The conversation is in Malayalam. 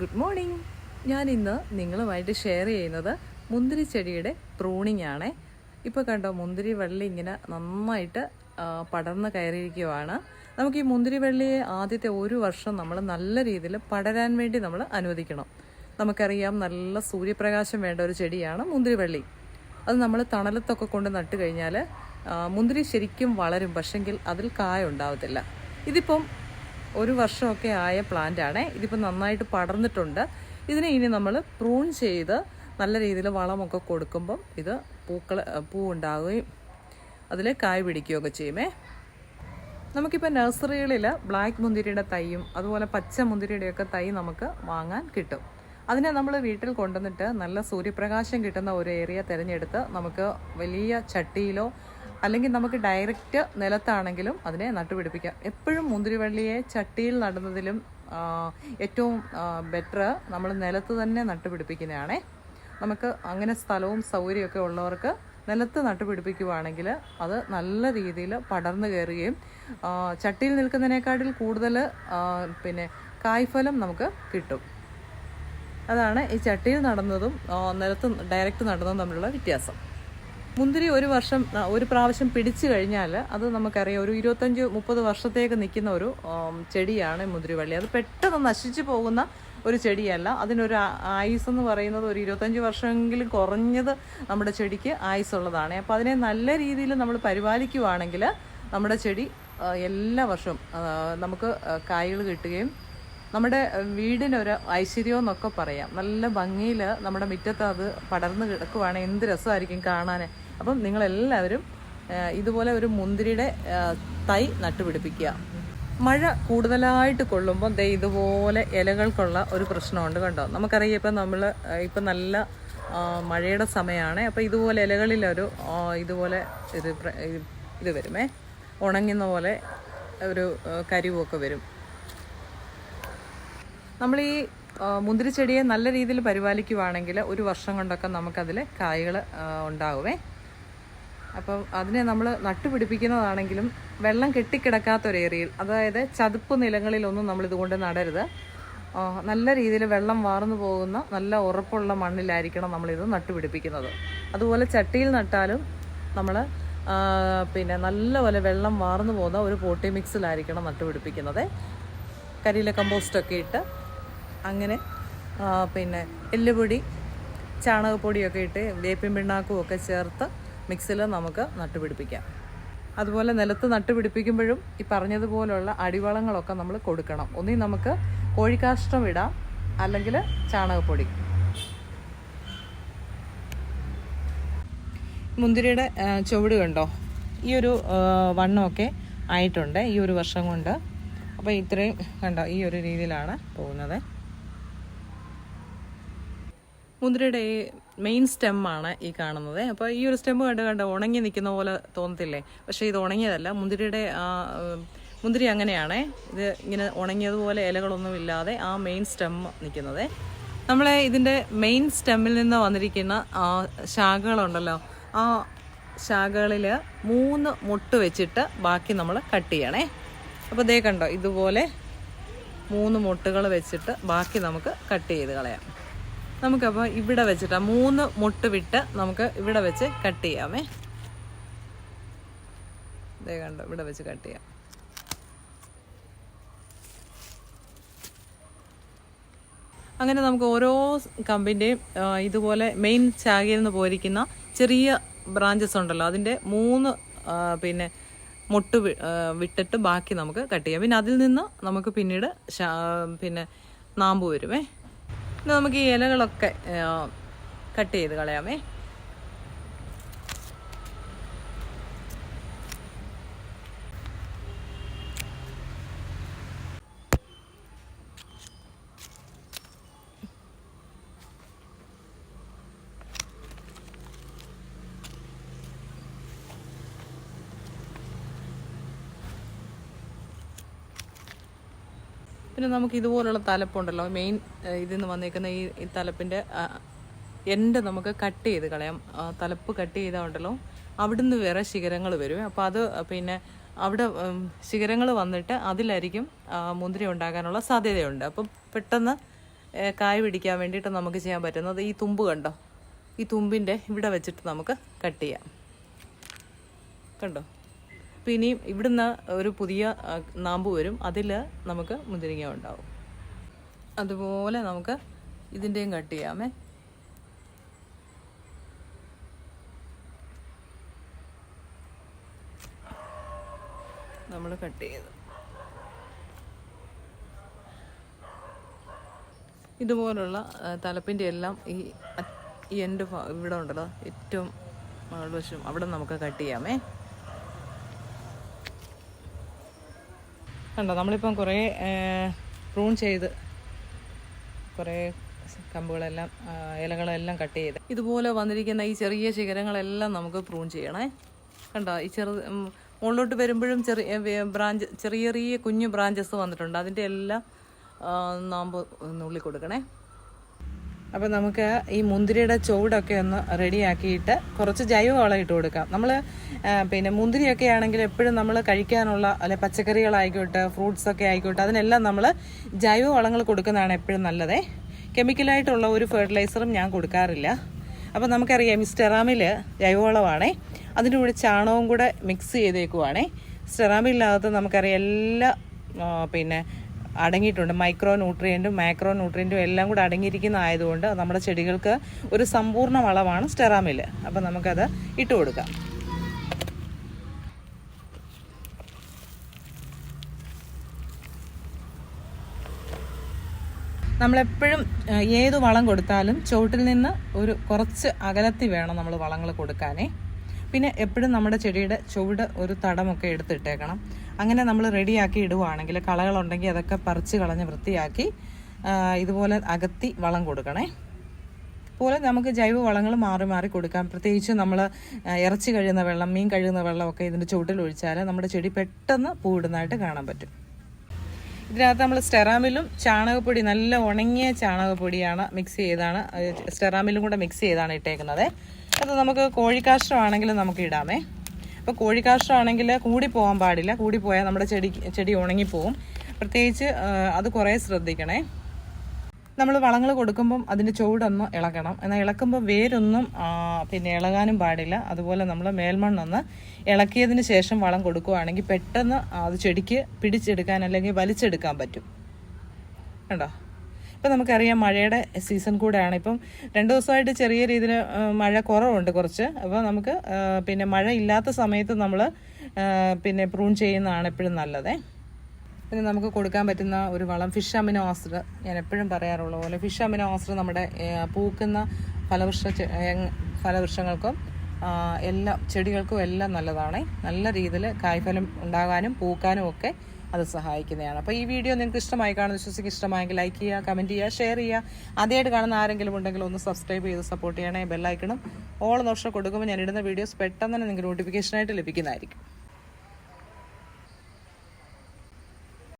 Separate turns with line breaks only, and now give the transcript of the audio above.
Good morning. ഞാൻ ഇന്ന് നിങ്ങളുമായിട്ട് ഷെയർ ചെയ്യുന്നത് മുന്തിരി ചെടിയുടെ പ്രൂണിംഗ് ആണ്. ഇപ്പോൾ കണ്ടോ മുന്തിരി വള്ളി ഇങ്ങനെ നന്നായിട്ട് പടർന്ന് കയറിയിരിക്കുവാണ്. നമുക്ക് ഈ മുന്തിരി വള്ളിയെ ആദ്യത്തെ ഒരു വർഷം നമ്മൾ നല്ല രീതിയിൽ പടരാൻ വേണ്ടി നമ്മൾ അനുവദിക്കണം. നമുക്കറിയാം നല്ല സൂര്യപ്രകാശം വേണ്ട ഒരു ചെടിയാണ് മുന്തിരി വള്ളി. അത് നമ്മൾ തണലത്തൊക്കെ കൊണ്ട് നട്ട് കഴിഞ്ഞാൽ മുന്തിരി ശരിക്കും വളരും പക്ഷെങ്കിൽ അതിൽ കായ ഉണ്ടാവത്തില്ല. ഇതിപ്പം ഒരു വർഷമൊക്കെ ആയ പ്ലാന്റ് ആണ് ഇതിപ്പോൾ നന്നായിട്ട് പടർന്നിട്ടുണ്ട്. ഇതിനെ ഇനി നമ്മൾ പ്രൂൺ ചെയ്ത് നല്ല രീതിയിൽ വളമൊക്കെ കൊടുക്കുമ്പം ഇത് പൂക്കൾ പൂ ഉണ്ടാവുകയും അതിൽ കായ് പിടിക്കുകയൊക്കെ ചെയ്യുമേ. നമുക്കിപ്പോൾ നഴ്സറികളിൽ ബ്ലാക്ക് മുന്തിരിയുടെ തൈയും അതുപോലെ പച്ച മുന്തിരിയുടെയൊക്കെ തൈ നമുക്ക് വാങ്ങാൻ കിട്ടും. അതിനെ നമ്മൾ വീട്ടിൽ കൊണ്ടുവന്നിട്ട് നല്ല സൂര്യപ്രകാശം കിട്ടുന്ന ഒരു ഏരിയ തിരഞ്ഞെടുത്ത് നമുക്ക് വലിയ ചട്ടിയിലോ അല്ലെങ്കിൽ നമുക്ക് ഡയറക്റ്റ് നിലത്താണെങ്കിലും അതിനെ നട്ടുപിടിപ്പിക്കാം. എപ്പോഴും മുന്തിരിവള്ളിയെ ചട്ടിയിൽ നടുന്നതിലും ഏറ്റവും ബെറ്റർ നമ്മൾ നിലത്ത് തന്നെ നട്ടുപിടിപ്പിക്കുന്നതാണേ. നമുക്ക് അങ്ങനെ സ്ഥലവും സൗകര്യമൊക്കെ ഉള്ളവർക്ക് നിലത്ത് നട്ടുപിടിപ്പിക്കുവാണെങ്കിൽ അത് നല്ല രീതിയിൽ പടർന്നു കയറുകയും ചട്ടിയിൽ നിൽക്കുന്നതിനേക്കാട്ടിൽ കൂടുതൽ പിന്നെ കായ്ഫലം നമുക്ക് കിട്ടും. അതാണ് ഈ ചട്ടിയിൽ നടന്നതും നിലത്ത് ഡയറക്റ്റ് നടന്നതും തമ്മിലുള്ള വ്യത്യാസം. മുന്തിരി ഒരു വർഷം ഒരു പ്രാവശ്യം പിടിച്ചു കഴിഞ്ഞാൽ അത് നമുക്കറിയാം ഒരു ഇരുപത്തഞ്ച് മുപ്പത് വർഷത്തേക്ക് നിൽക്കുന്ന ഒരു ചെടിയാണ് മുന്തിരിവള്ളി. അത് പെട്ടെന്ന് നശിച്ചു പോകുന്ന ഒരു ചെടിയല്ല. അതിനൊരു ആയുസ് എന്ന് പറയുന്നത് ഒരു ഇരുപത്തഞ്ച് വർഷമെങ്കിലും കുറഞ്ഞത് നമ്മുടെ ചെടിക്ക് ആയുസുള്ളതാണ് അപ്പോൾ അതിനെ നല്ല രീതിയിൽ നമ്മൾ പരിപാലിക്കുവാണെങ്കിൽ നമ്മുടെ ചെടി എല്ലാ വർഷവും നമുക്ക് കായ്കൾ കിട്ടുകയും നമ്മുടെ വീടിനൊരു ഐശ്വര്യം എന്നൊക്കെ പറയാം. നല്ല ഭംഗിയിൽ നമ്മുടെ മുറ്റത്ത് അത് പടർന്ന് കിടക്കുവാണെങ്കിൽ എന്ത് രസമായിരിക്കും കാണാൻ അപ്പം നിങ്ങളെല്ലാവരും ഇതുപോലെ ഒരു മുന്തിരിയുടെ തൈ നട്ടുപിടിപ്പിക്കുക. മഴ കൂടുതലായിട്ട് കൊള്ളുമ്പോൾ ദേ ഇതുപോലെ ഇലകൾക്കുള്ള ഒരു പ്രശ്നമുണ്ട് കണ്ടോ? നമുക്കറിയാം ഇപ്പം നമ്മൾ ഇപ്പം നല്ല മഴയുടെ സമയമാണ്. അപ്പോൾ ഇതുപോലെ ഇലകളിലൊരു ഇതുപോലെ ഇത് ഇത് വരുമേ. ഉണങ്ങുന്ന പോലെ ഒരു കരിവൊക്കെ വരും. നമ്മൾ ഈ മുന്തിരി മുന്തിരിച്ചെടിയെ നല്ല രീതിയിൽ പരിപാലിക്കുവാണെങ്കിൽ ഒരു വർഷം കൊണ്ടൊക്കെ നമുക്കതിൽ കായ്കൾ ഉണ്ടാകുമേ അപ്പം അതിനെ നമ്മൾ നട്ടുപിടിപ്പിക്കുന്നതാണെങ്കിലും വെള്ളം കെട്ടിക്കിടക്കാത്ത അതായത് ചതുപ്പ് നിലങ്ങളിലൊന്നും നമ്മൾ ഇതുകൊണ്ട് നടരുത്. നല്ല രീതിയിൽ വെള്ളം വാർന്നു പോകുന്ന നല്ല ഉറപ്പുള്ള മണ്ണിലായിരിക്കണം നമ്മളിത് നട്ടുപിടിപ്പിക്കുന്നത്. അതുപോലെ ചട്ടിയിൽ നട്ടാലും നമ്മൾ പിന്നെ നല്ലപോലെ വെള്ളം വാർന്നു പോകുന്ന ഒരു പോട്ടി മിക്സിലായിരിക്കണം നട്ടുപിടിപ്പിക്കുന്നത്. കരിയിലെ കമ്പോസ്റ്റൊക്കെ ഇട്ട് അങ്ങനെ പിന്നെ എല്ലുപൊടി ചാണകപ്പൊടിയൊക്കെ ഇട്ട് വേപ്പിൻ പിണ്ണാക്കും ഒക്കെ ചേർത്ത് മിക്സിൽ നമുക്ക് നട്ടുപിടിപ്പിക്കാം. അതുപോലെ നിലത്ത് നട്ടുപിടിപ്പിക്കുമ്പോഴും ഈ പറഞ്ഞതുപോലുള്ള അടിവളങ്ങളൊക്കെ നമ്മൾ കൊടുക്കണം. ഒന്നീ നമുക്ക് കോഴിക്കാഷ്ടം ഇടാം അല്ലെങ്കിൽ ചാണകപ്പൊടി. മുന്തിരിയുടെ ചുവട് കണ്ടോ? ഈ ഒരു വണ്ണമൊക്കെ ആയിട്ടുണ്ട് ഈ ഒരു വർഷം കൊണ്ട്. അപ്പോൾ ഇത്രയും കണ്ടോ ഈ ഒരു രീതിയിലാണ് പോകുന്നത്. മുന്തിരിയുടെ ഈ മെയിൻ സ്റ്റെമ്മാണ് ഈ കാണുന്നത്. അപ്പോൾ ഈ ഒരു സ്റ്റെം കണ്ട് കണ്ട് ഉണങ്ങി നിൽക്കുന്ന പോലെ തോന്നത്തില്ലേ? പക്ഷേ ഇത് ഉണങ്ങിയതല്ല. മുന്തിരിയുടെ ആ മുന്തിരി അങ്ങനെയാണ്. ഇത് ഇങ്ങനെ ഉണങ്ങിയതുപോലെ ഇലകളൊന്നും ഇല്ലാതെ ആ മെയിൻ സ്റ്റെം നിൽക്കുന്നത്. നമ്മളെ ഇതിന്റെ മെയിൻ സ്റ്റെമ്മിൽ നിന്ന് വന്നിരിക്കുന്ന ആ ശാഖകളുണ്ടല്ലോ. ആ ശാഖകളിൽ മൂന്ന് മുട്ട് വെച്ചിട്ട് ബാക്കി നമ്മൾ കട്ട് ചെയ്യണേ. അപ്പോൾ ദേ കണ്ടോ ഇതുപോലെ മൂന്ന് മുട്ടുകൾ വെച്ചിട്ട് ബാക്കി നമുക്ക് കട്ട് ചെയ്ത് കളയാം. നമുക്കപ്പോൾ ഇവിടെ വെച്ചിട്ട് മൂന്ന് മുട്ട് വിട്ട് നമുക്ക് ഇവിടെ വെച്ച് കട്ട് ചെയ്യാമേ. ഇതേ കണ്ടോ ഇവിടെ വെച്ച് കട്ട് ചെയ്യാം. അങ്ങനെ നമുക്ക് ഓരോ കമ്പിന്റെയും ഇതുപോലെ മെയിൻ ശാഖയിൽ നിന്ന് പോയിരിക്കുന്ന ചെറിയ ബ്രാഞ്ചസ് ഉണ്ടല്ലോ അതിന്റെ മൂന്ന് പിന്നെ മുട്ട് വിട്ടിട്ട് ബാക്കി നമുക്ക് കട്ട് ചെയ്യാം. പിന്നെ അതിൽ നിന്ന് നമുക്ക് പിന്നീട് പിന്നെ നാമ്പ് വരുമേ. നമുക്ക് ഈ ഇലകളൊക്കെ കട്ട് ചെയ്ത് കളയാമേ. പിന്നെ നമുക്ക് ഇതുപോലുള്ള തലപ്പുണ്ടല്ലോ. മെയിൻ ഇതിൽ നിന്ന് വന്നേക്കുന്ന ഈ തലപ്പിന്റെ എൻഡ് നമുക്ക് കട്ട് ചെയ്ത് കളയാം. തലപ്പ് കട്ട് ചെയ്താൽ ഉണ്ടല്ലോ. അവിടുന്ന് വേറെ ശിഖരങ്ങൾ വരും. അപ്പോൾ അത് പിന്നെ അവിടെ ശിഖരങ്ങൾ വന്നിട്ട് അതിലായിരിക്കും മുന്തിരി ഉണ്ടാകാനുള്ള സാധ്യതയുണ്ട്. അപ്പം പെട്ടെന്ന് കായ് പിടിക്കാൻ വേണ്ടിയിട്ട് നമുക്ക് ചെയ്യാൻ പറ്റുന്നത് ഈ തുമ്പ് കണ്ടോ? ഈ തുമ്പിന്റെ ഇവിടെ വെച്ചിട്ട് നമുക്ക് കട്ട് ചെയ്യാം. കണ്ടോ? അപ്പോൾ ഇനിയും ഇവിടുന്ന് ഒരു പുതിയ നാമ്പ് വരും. അതിൽ നമുക്ക് മുന്തിരിങ്ങ ഉണ്ടാവും. അതുപോലെ നമുക്ക് ഇതിന്റെയും കട്ട് ചെയ്യാമേ. നമ്മൾ കട്ട് ചെയ്ത്. ഇതുപോലുള്ള തലപ്പിന്റെ എല്ലാം ഈ എന്റെ ഇവിടെ ഉണ്ടല്ലോ ഏറ്റവും വശം അവിടെ നമുക്ക് കട്ട് ചെയ്യാമേ. കണ്ടോ നമ്മളിപ്പം കുറേ പ്രൂൺ ചെയ്ത് കുറേ കമ്പുകളെല്ലാം ഇലകളെല്ലാം കട്ട് ചെയ്ത് ഇതുപോലെ വന്നിരിക്കുന്ന ഈ ചെറിയ ശിഖരങ്ങളെല്ലാം നമുക്ക് പ്രൂൺ ചെയ്യണേ. കണ്ടോ ഈ ചെറു മുകളിലോട്ട് വരുമ്പോഴും ചെറിയ ബ്രാഞ്ച് ചെറിയ ചെറിയ കുഞ്ഞു ബ്രാഞ്ചസ് വന്നിട്ടുണ്ട്. അതിന്റെ എല്ലാം നാമ്പ് നുള്ളി കൊടുക്കണേ. അപ്പം നമുക്ക് ഈ മുന്തിരിയുടെ ചുവടൊക്കെ ഒന്ന് റെഡിയാക്കിയിട്ട് കുറച്ച് ജൈവവളം ഇട്ട് കൊടുക്കാം. നമ്മൾ പിന്നെ മുന്തിരിയൊക്കെ ആണെങ്കിൽ എപ്പോഴും നമ്മൾ കഴിക്കാനുള്ള അല്ലെ പച്ചക്കറികളായിക്കോട്ടെ ഫ്രൂട്ട്സ് ഒക്കെ ആയിക്കോട്ടെ അതിനെല്ലാം നമ്മൾ ജൈവവളങ്ങൾ കൊടുക്കുന്നതാണ് എപ്പോഴും നല്ലതേ. കെമിക്കലായിട്ടുള്ള ഒരു ഫെർട്ടിലൈസറും ഞാൻ കൊടുക്കാറില്ല. അപ്പോൾ നമുക്കറിയാം ഈ സ്റ്റെറാമിൽ ജൈവവളമാണേ. അതിന്റെ കൂടെ ചാണകവും കൂടെ മിക്സ് ചെയ്തേക്കുവാണേ. സ്റ്റെറാമില്ലാത്ത നമുക്കറിയാം എല്ലാ പിന്നെ അടങ്ങിയിട്ടുണ്ട്. മൈക്രോ ന്യൂട്രിയന്റും മാക്രോ ന്യൂട്രിയന്റും എല്ലാം കൂടെ അടങ്ങിയിരിക്കുന്ന ആയതുകൊണ്ട് നമ്മുടെ ചെടികൾക്ക് ഒരു സമ്പൂർണ വളമാണ് സ്റ്റെറാമിൽ അപ്പം നമുക്കത് ഇട്ട് കൊടുക്കാം. നമ്മളെപ്പോഴും ഏത് വളം കൊടുത്താലും ചുവട്ടിൽ നിന്ന് ഒരു കുറച്ച് അകലത്തി വേണം നമ്മൾ വളങ്ങൾ കൊടുക്കാനേ. പിന്നെ എപ്പോഴും നമ്മുടെ ചെടിയുടെ ചുവട് ഒരു തടമൊക്കെ എടുത്തിട്ടേക്കണം. അങ്ങനെ നമ്മൾ റെഡിയാക്കി ഇടുവാണെങ്കിൽ കളകളുണ്ടെങ്കിൽ അതൊക്കെ പറിച്ച് കളഞ്ഞ് വൃത്തിയാക്കി ഇതുപോലെ അകത്തി വളം കൊടുക്കണേ. പോലെ നമുക്ക് ജൈവ വളങ്ങൾ മാറി മാറി കൊടുക്കാം. പ്രത്യേകിച്ച് നമ്മൾ ഇറച്ചി കഴിയുന്ന വെള്ളം മീൻ കഴിയുന്ന വെള്ളമൊക്കെ ഇതിന്റെ ചുവട്ടിൽ ഒഴിച്ചാൽ നമ്മുടെ ചെടി പെട്ടെന്ന് പൂവിടുന്നതായിട്ട് കാണാൻ പറ്റും. ഇതിനകത്ത് നമ്മൾ സ്റ്റെറാമിലും ചാണകപ്പൊടി നല്ല ഉണങ്ങിയ ചാണകപ്പൊടിയാണ് മിക്സ് ചെയ്താണ് സ്റ്റെറാമിലും കൂടെ മിക്സ് ചെയ്താണ് ഇട്ടേക്കുന്നത്. അത് നമുക്ക് കോഴിക്കാഷ്ടമാണെങ്കിലും നമുക്ക് ഇടാമേ. അപ്പോൾ കോഴിക്കാഷ്ടമാണെങ്കിൽ കൂടി പോകാൻ പാടില്ല. കൂടി പോയാൽ നമ്മുടെ ചെടി ചെടി ഉണങ്ങിപ്പോവും. പ്രത്യേകിച്ച് അത് കുറേ ശ്രദ്ധിക്കണേ. നമ്മൾ വളങ്ങൾ കൊടുക്കുമ്പം അതിന്റെ ചുവടൊന്ന് ഇളക്കണം എന്നാൽ ഇളക്കുമ്പോൾ വേരൊന്നും പിന്നെ ഇളകാനും പാടില്ല. അതുപോലെ നമ്മൾ മേൽമണ്ണൊന്ന് ഇളക്കിയതിന് ശേഷം വളം കൊടുക്കുകയാണെങ്കിൽ പെട്ടെന്ന് അത് ചെടിക്ക് പിടിച്ചെടുക്കാൻ അല്ലെങ്കിൽ വലിച്ചെടുക്കാൻ പറ്റും. കണ്ടോ? ഇപ്പം നമുക്കറിയാം മഴയുടെ സീസൺ കൂടെയാണ്. ഇപ്പം രണ്ട് ദിവസമായിട്ട് ചെറിയ രീതിയിൽ മഴ കുറവുണ്ട് കുറച്ച്. അപ്പോൾ നമുക്ക് പിന്നെ മഴ ഇല്ലാത്ത സമയത്ത് നമ്മൾ പിന്നെ പ്രൂൺ ചെയ്യുന്നതാണ് എപ്പോഴും നല്ലതേ. പിന്നെ നമുക്ക് കൊടുക്കാൻ പറ്റുന്ന ഒരു വളം ഫിഷ് അമിനോ ആസിഡ് ഞാൻ എപ്പോഴും പറയാറുള്ള പോലെ ഫിഷ് അമിനോ ആസിഡ് നമ്മുടെ പൂക്കുന്ന ഫലവൃക്ഷ ഫലവൃക്ഷങ്ങൾക്കും എല്ലാ ചെടികൾക്കും എല്ലാം നല്ലതാണ്. നല്ല രീതിയിൽ കായ്ഫലം ഉണ്ടാകാനും പൂക്കാനും ഒക്കെ അത് സഹായിക്കുന്നതാണ്. അപ്പോൾ ഈ വീഡിയോ നിങ്ങൾക്ക് ഇഷ്ടമായി കാണുന്ന വിശ്വസിക്ക് ഇഷ്ടമായെങ്കിൽ ലൈക്ക് ചെയ്യുക കമന്റ് ചെയ്യുക ഷെയർ ചെയ്യുക. ആദ്യമായിട്ട് കാണുന്ന ആരെങ്കിലും ഉണ്ടെങ്കിൽ ഒന്ന് സബ്സ്ക്രൈബ് ചെയ്ത് സപ്പോർട്ട് ചെയ്യണേ ബെല്ലൈക്കണം ഓൾ നോഷൻ കൊടുക്കുമ്പോൾ ഞാൻ ഇടുന്ന വീഡിയോസ് പെട്ടെന്ന് തന്നെ നിങ്ങൾക്ക് നോട്ടിഫിക്കേഷനായിട്ട് ലഭിക്കുന്നതായിരിക്കും.